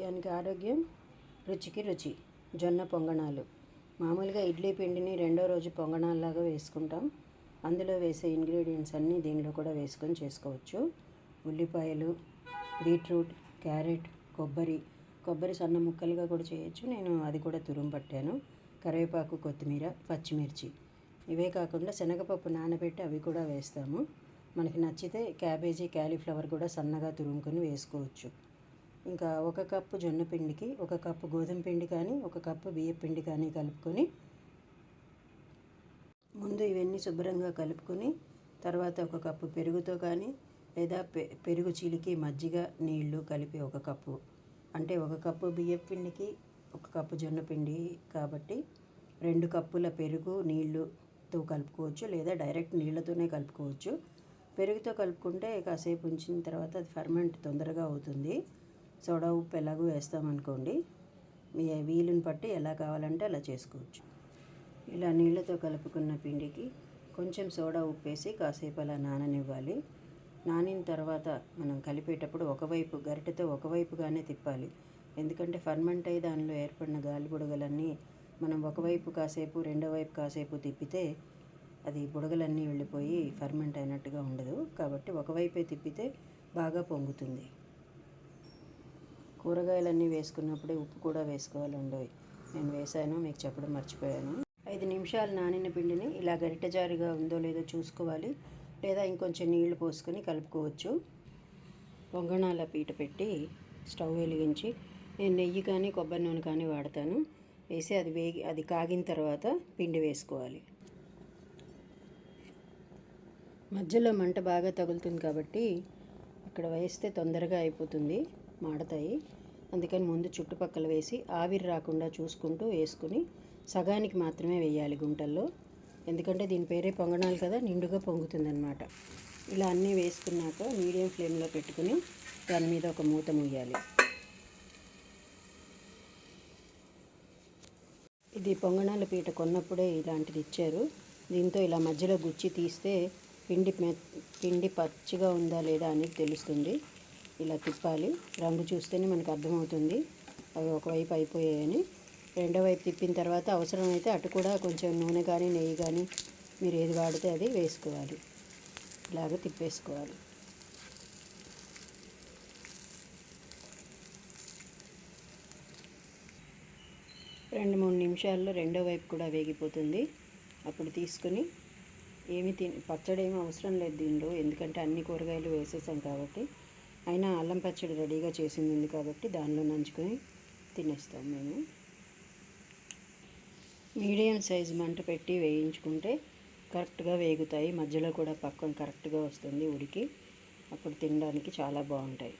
ఆరోగ్యానికి ఆరోగ్యం రుచికి రుచి జొన్న పొంగణాలు. మామూలుగా ఇడ్లీ పిండిని రెండో రోజు పొంగణాల్లాగా వేసుకుంటాం. అందులో వేసే ఇంగ్రీడియంట్స్ అన్నీ దీనిలో కూడా వేసుకొని చేసుకోవచ్చు. ఉల్లిపాయలు బీట్రూట్ క్యారెట్ కొబ్బరి. కొబ్బరి సన్న ముక్కలుగా కూడా చేయొచ్చు. నేను అది కూడా తురుము పట్టాను. కరివేపాకు కొత్తిమీర పచ్చిమిర్చి. ఇవే కాకుండా శనగపప్పు నానబెట్టి అవి కూడా వేస్తాము. మనకి నచ్చితే క్యాబేజీ క్యాలీఫ్లవర్ కూడా సన్నగా తురుముకొని వేసుకోవచ్చు. ఇంకా ఒక కప్పు జొన్న పిండికి ఒక కప్పు గోధుమ పిండి కానీ ఒక కప్పు బియ్య పిండి కానీ కలుపుకొని ముందు ఇవన్నీ శుభ్రంగా కలుపుకొని తర్వాత ఒక కప్పు పెరుగుతో కానీ లేదా పె పెరుగు చిలికి మజ్జిగ నీళ్ళు కలిపి ఒక కప్పు. అంటే ఒక కప్పు బియ్య పిండికి ఒక కప్పు జొన్న పిండి కాబట్టి రెండు కప్పుల పెరుగు నీళ్ళుతో కలుపుకోవచ్చు లేదా డైరెక్ట్ నీళ్ళతోనే కలుపుకోవచ్చు. పెరుగుతో కలుపుకుంటే కాసేపు ఉంచిన తర్వాత అది ఫర్మెంట్ తొందరగా అవుతుంది. సోడా ఉప్పు ఎలాగో వేస్తామనుకోండి మీ వీలుని బట్టి ఎలా కావాలంటే అలా చేసుకోవచ్చు. ఇలా నీళ్ళతో కలుపుకున్న పిండికి కొంచెం సోడా ఉప్పు వేసి కాసేపు అలా నాననివ్వాలి. నానిన తర్వాత మనం కలిపేటప్పుడు ఒకవైపు గరిటెతో ఒకవైపుగానే తిప్పాలి. ఎందుకంటే ఫర్మెంట్ అయ్యి దానిలో ఏర్పడిన గాలి బుడగలన్నీ మనం ఒకవైపు కాసేపు రెండో వైపు కాసేపు తిప్పితే అది బుడగలన్నీ వెళ్ళిపోయి ఫర్మెంట్ అయినట్టుగా ఉండదు. కాబట్టి ఒకవైపే తిప్పితే బాగా పొంగుతుంది. కూరగాయలన్నీ వేసుకున్నప్పుడే ఉప్పు కూడా వేసుకోవాలండి నేను వేసాను మీకు చెప్పడం మర్చిపోయాను. ఐదు నిమిషాలు నానిన పిండిని ఇలా గరిట జారుగా ఉందో లేదో చూసుకోవాలి. లేదా ఇంకొంచెం నీళ్ళు పోసుకొని కలుపుకోవచ్చు. పొంగణాల పీట పెట్టి స్టవ్ వెలిగించి నేను నెయ్యి కానీ కొబ్బరి నూనె కానీ వాడతాను. వేసి అది వేగి అది కాగిన తర్వాత పిండి వేసుకోవాలి. మధ్యలో మంట బాగా తగులుతుంది కాబట్టి ఇక్కడ వేస్తే తొందరగా అయిపోతుంది. మాడతాయి. అందుకని ముందు చుట్టుపక్కల వేసి ఆవిరి రాకుండా చూసుకుంటూ వేసుకుని సగానికి మాత్రమే వేయాలి గుంటల్లో. ఎందుకంటే దీని పేరే పొంగనాలు కదా నిండుగా పొంగుతుందన్నమాట. ఇలా అన్నీ వేసుకున్నాక మీడియం ఫ్లేమ్లో పెట్టుకుని దాని మీద ఒక మూత ముయ్యాలి ఇది పొంగనాల పీట కొన్నప్పుడే ఇలాంటిది ఇచ్చారు. దీంతో ఇలా మధ్యలో గుచ్చి తీస్తే పిండి పిండి పచ్చిగా ఉందా లేదా అనేది తెలుస్తుంది. ఇలా తిప్పాలి. రంగు చూస్తేనే మనకు అర్థమవుతుంది. అవి ఒకవైపు అయిపోయాయని. రెండో వైపు తిప్పిన తర్వాత అవసరమైతే అటు కూడా కొంచెం నూనె కానీ నెయ్యి కానీ మీరు ఏది వాడితే అది వేసుకోవాలి. ఇలాగ తిప్పేసుకోవాలి. రెండు మూడు నిమిషాల్లో రెండో వైపు కూడా వేగిపోతుంది. అప్పుడు తీసుకుని ఏమి తిని పచ్చడి ఏమి అవసరం లేదు దీనిలో. ఎందుకంటే అన్ని కూరగాయలు వేసేసాం కాబట్టి. అయినా అల్లం పచ్చడి రెడీగా చేసింది ఉంది కాబట్టి దానిలో నంచుకొని తినేస్తాం మేము. మీడియం సైజు మంట పెట్టి వేయించుకుంటే కరెక్ట్గా వేగుతాయి. మధ్యలో కూడా పక్కన కరెక్ట్గా వస్తుంది ఉడికి. అప్పుడు తినడానికి చాలా బాగుంటాయి.